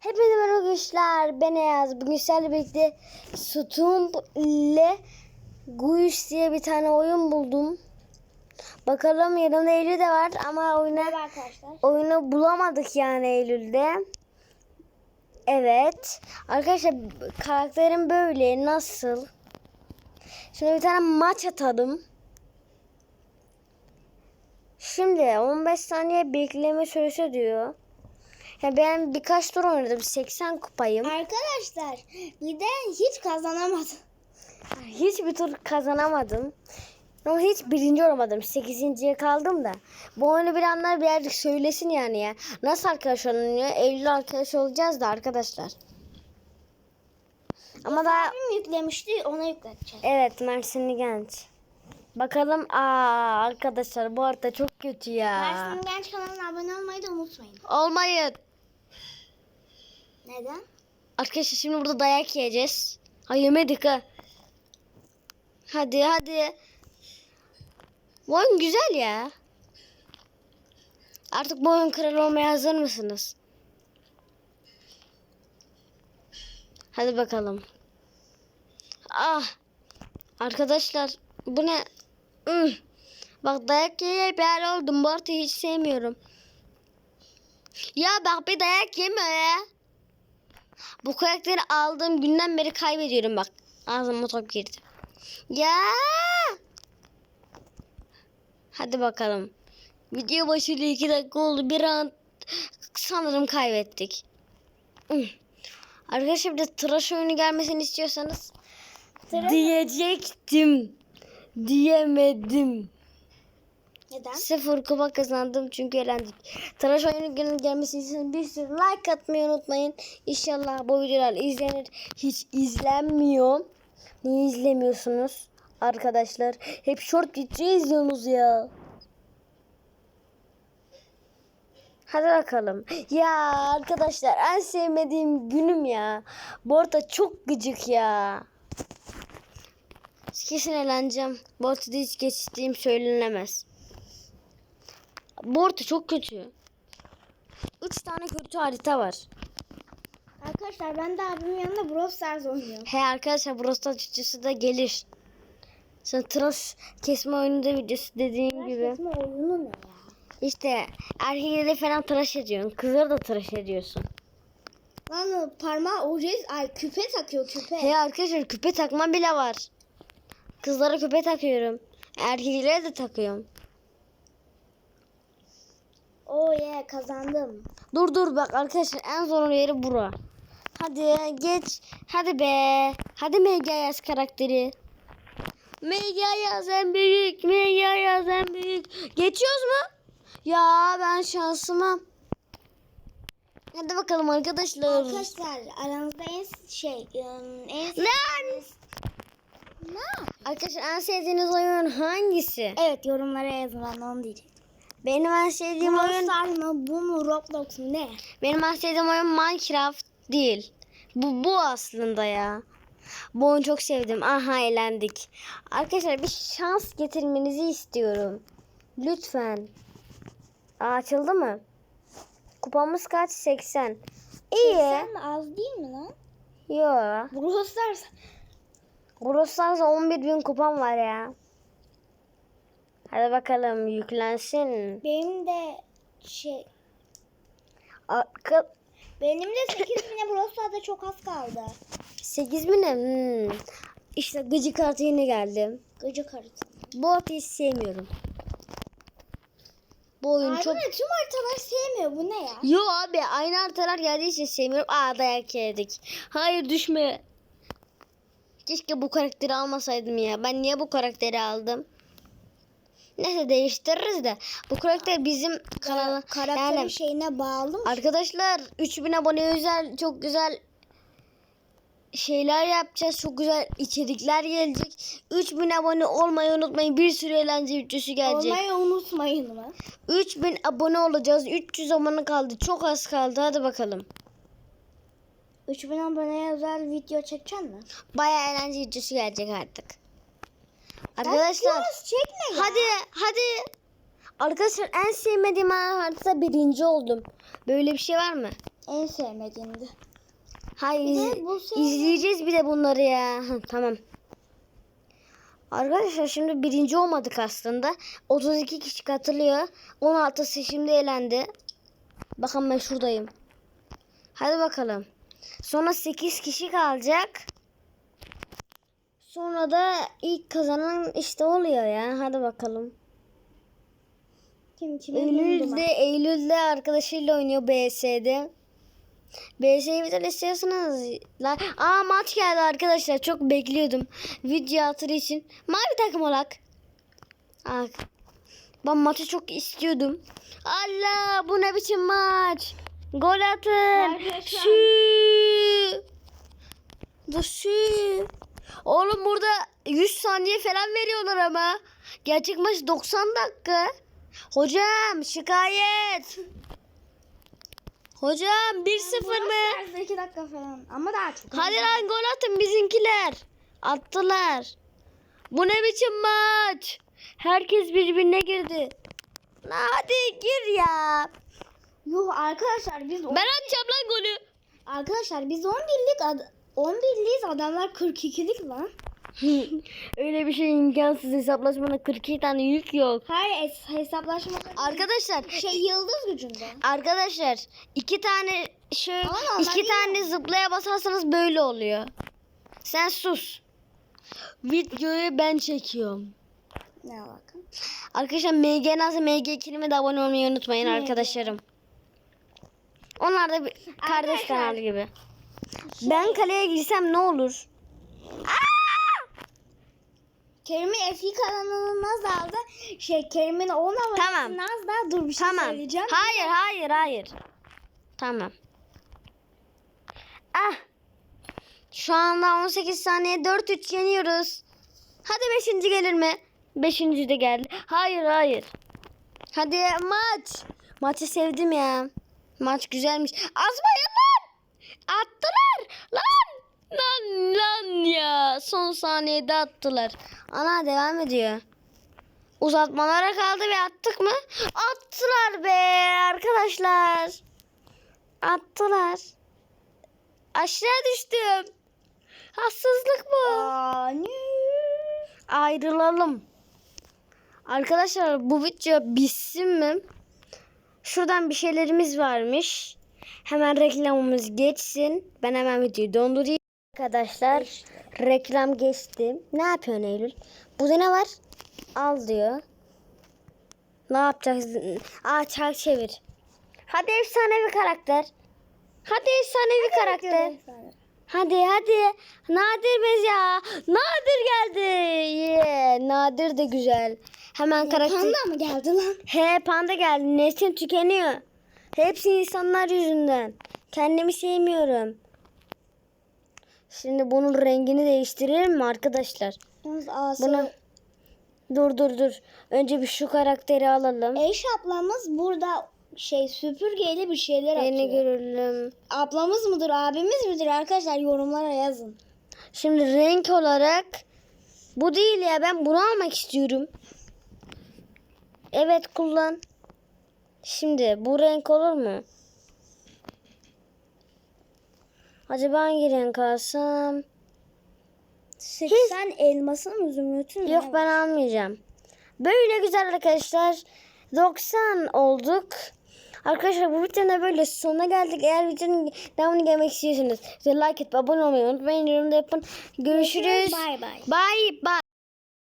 Hepinize merhaba arkadaşlar. Ben Ayaz. Bugün sizlerle birlikte Stump ile Guish diye bir tane oyun buldum. Bakalım yanımda Eylül de var ama oyunu, arkadaşlar. oyunu bulamadık yani Eylül'de. Evet. Arkadaşlar karakterim böyle. Nasıl? Şimdi bir tane maç atalım. Şimdi 15 saniye bekleme süresi diyor. Ya ben birkaç tur oynadım. 80 kupayım. Arkadaşlar bir de hiç kazanamadım. Hiçbir tur kazanamadım. Ama hiç birinci olamadım. Sekizinciye kaldım da. Bu oyunu bilenler birazcık söylesin yani ya. Nasıl arkadaş olunuyor? Eylül arkadaş olacağız da arkadaşlar. Ama daha Abim yüklemişti ona yükleteceğim. evet Mersinli genç. Bakalım aa arkadaşlar bu arada çok kötü ya. Mersin Genç kanalına abone olmayı da unutmayın. Olmayın. Neden? Arkadaşlar şimdi burada dayak yiyeceğiz. Ha yemedik ha. Hadi hadi. Bu oyun güzel ya. Artık bu oyun kralı olmaya hazır mısınız? Hadi bakalım. Ah. Arkadaşlar bu ne? Hmm. Bak dayak yiyip yer oldum. Bu hiç sevmiyorum. Ya bak bir dayak yeme ya. Bu karakteri aldığım günden beri kaybediyorum bak. Ağzıma top girdi. Ya. Hadi bakalım. Video başıyla iki dakika oldu. Bir an sanırım kaybettik. Arkadaşlar bir de tıraş oyunu gelmesini istiyorsanız Tıraş- diyecektim. Diyemedim. Neden? Sıfır kupa kazandım çünkü eğlendik. Tıraş oyunu günün gelmesini için bir sürü like atmayı unutmayın. İnşallah bu videolar izlenir. Hiç izlenmiyor. Niye izlemiyorsunuz arkadaşlar? Hep short video izliyorsunuz ya. Hadi bakalım. Ya arkadaşlar en sevmediğim günüm ya. Arada çok gıcık ya. Kesin eğleneceğim. Bu arada hiç geçtiğim söylenemez. Bu arada çok kötü. Üç tane kötü harita var. Arkadaşlar ben de abimin yanında Brawl Stars oynuyorum. He arkadaşlar burası açıkçası da gelir. Sen tıraş kesme oyununda videosu dediğin gibi. Kesme oyunu ne ya? İşte erkekleri falan tıraş ediyorsun. Kızları da tıraş ediyorsun. Lan parmağı ojes ay küpe takıyor küpe. He arkadaşlar küpe takma bile var. Kızlara küpe takıyorum. Erkeklere de takıyorum. Oh yeah kazandım. Dur dur bak arkadaşlar en zor yeri bura. Hadi geç. Hadi be. Hadi Mega yaz karakteri. Mega yaz en büyük. Mega yaz en büyük. Geçiyoruz mu? Ya ben şansıma. Hadi bakalım arkadaşlar. Arkadaşlar aranızda en şey ım, en Lan! Ne? Arkadaşlar en sevdiğiniz oyun hangisi? Evet yorumlara yazın ben onu diyecektim. Benim en sevdiğim Brawl oyun mı bu mu Roblox mu ne? benim en sevdiğim oyun Minecraft değil. Bu bu aslında ya. Bu oyunu çok sevdim. Aha eğlendik. Arkadaşlar bir şans getirmenizi istiyorum. Lütfen. Aa, açıldı mı? Kupamız kaç? 80. İyi. Sen de az değil mi lan? Yo. Brawl Stars Gross'tan 11 bin kupam var ya. Hadi bakalım yüklensin. benim de şey Arka... benim de 8 bine Brawl Stars'da çok az kaldı. 8 bin mi? Hmm. İşte gıcık kartı yine geldi. Gıcık harita. Bu hiç sevmiyorum. Bu oyun Ay çok... ne? Tüm haritalar sevmiyor. Bu ne ya? Yo abi aynı haritalar geldiği için sevmiyorum. Aa dayak yedik. Hayır düşme. Keşke bu karakteri almasaydım ya. Ben niye bu karakteri aldım? Neyse değiştiririz de. Bu karakter bizim kanala... Karakterin Yani şeyine bağlı mı? arkadaşlar 3000 abone özel çok güzel şeyler yapacağız. Çok güzel içerikler gelecek. 3000 abone olmayı unutmayın. Bir sürü eğlence videosu gelecek. Olmayı unutmayın mı? 3000 abone olacağız. 300 abone kaldı. Çok az kaldı. Hadi bakalım. 3000 aboneye özel video çekeceksin mi? Baya eğlence videosu gelecek artık. Arkadaşlar çekme ya. hadi hadi. Arkadaşlar en sevmediğim harita birinci oldum. Böyle bir şey var mı? en sevmediğimdi. Hayır Bir iz- izleyeceğiz bir de bunları ya. Hı, tamam. Arkadaşlar şimdi birinci olmadık aslında. 32 kişi katılıyor. 16'sı şimdi elendi. Bakın ben şuradayım. Hadi bakalım. Sonra 8 kişi kalacak. Sonra da ilk kazanan işte oluyor ya. Hadi bakalım. Kim kim Eylül'de, Eylül'de arkadaşıyla oynuyor BS'de. BS'yi bir tane istiyorsanız. Aa maç geldi arkadaşlar. Çok bekliyordum. Video hatırı için. Mavi takım olarak. Aa, ben maçı çok istiyordum. Allah bu ne biçim maç. Gol atın. Şu. Da şu. Oğlum burada 100 saniye falan veriyorlar ama. Gerçek maç 90 dakika. Hocam şikayet. Hocam 1-0 mı? 2 dakika falan ama daha çok. Hadi lan gol atın bizimkiler. Attılar. Bu ne biçim maç? Herkes birbirine girdi. Hadi gir ya. Yuh arkadaşlar biz Ben atacağım lan golü. arkadaşlar biz 11'lik ad 11'liyiz adamlar 42'lik lan. Öyle bir şey imkansız hesaplaşmada 42 tane yük yok. Hayır es- hesaplaşmada Arkadaşlar şey yıldız gücünde. Arkadaşlar iki tane şu Ama normal iki değil tane zıplaya basarsanız böyle oluyor. Sen sus. Videoyu ben çekiyorum. Ne bakın. Arkadaşlar MG nasıl MG kilime de abone olmayı unutmayın arkadaşlarım. Onlar da bir kardeş Arkadaşlar, kanalı gibi. Ben kaleye girsem ne olur? Kerim'in eski kanalını Naz aldı. Şey Kerim'in 10 abonesi Tamam. Naz da dur bir şey Tamam. söyleyeceğim. Hayır hayır hayır. Tamam. Ah. Şu anda 18 saniye 4-3 yeniyoruz. Hadi 5. gelir mi? 5. de geldi. Hayır hayır. Hadi maç. Maçı sevdim ya. Maç güzelmiş. Azmayın lan. Attılar. Lan. Lan lan ya. Son saniyede attılar. Ana devam ediyor. Uzatmalara kaldı ve attık mı? Attılar be arkadaşlar. Attılar. Aşağı düştüm. Hassızlık bu. Ayrılalım. Arkadaşlar bu video bitsin mi? Şuradan bir şeylerimiz varmış. Hemen reklamımız geçsin. Ben hemen videoyu dondurayım. Arkadaşlar reklam geçti. Ne yapıyorsun Eylül? Burada ne var? Al diyor. Ne yapacaksın? Aa çark çevir. Hadi efsanevi karakter. Hadi efsanevi karakter. Hadi hadi. Nadir bez ya. Nadir geldi. Yeah. Nadir de güzel. Hemen karakter. Panda mı geldi lan? He panda geldi. Neslim tükeniyor. Hepsi insanlar yüzünden. Kendimi sevmiyorum. Şimdi bunun rengini değiştirelim mi arkadaşlar? Bunu dur dur dur. Önce bir şu karakteri alalım. Eş ablamız burada şey süpürgeyle bir şeyler Yeni atıyor. görelim. Ablamız mıdır, abimiz midir arkadaşlar yorumlara yazın. Şimdi renk olarak bu değil ya ben bunu almak istiyorum. Evet kullan. Şimdi bu renk olur mu? Acaba hangi renk alsam? Sen elmasın mı zümrütün mü? Yok ben almayacağım. Böyle güzel arkadaşlar. 90 olduk. Arkadaşlar bu videonun böyle sonuna geldik. Eğer videonun devamını gelmek istiyorsanız like et, abone olmayı unutmayın. Yorumda yapın. Görüşürüz. Bay bay. Bye bye.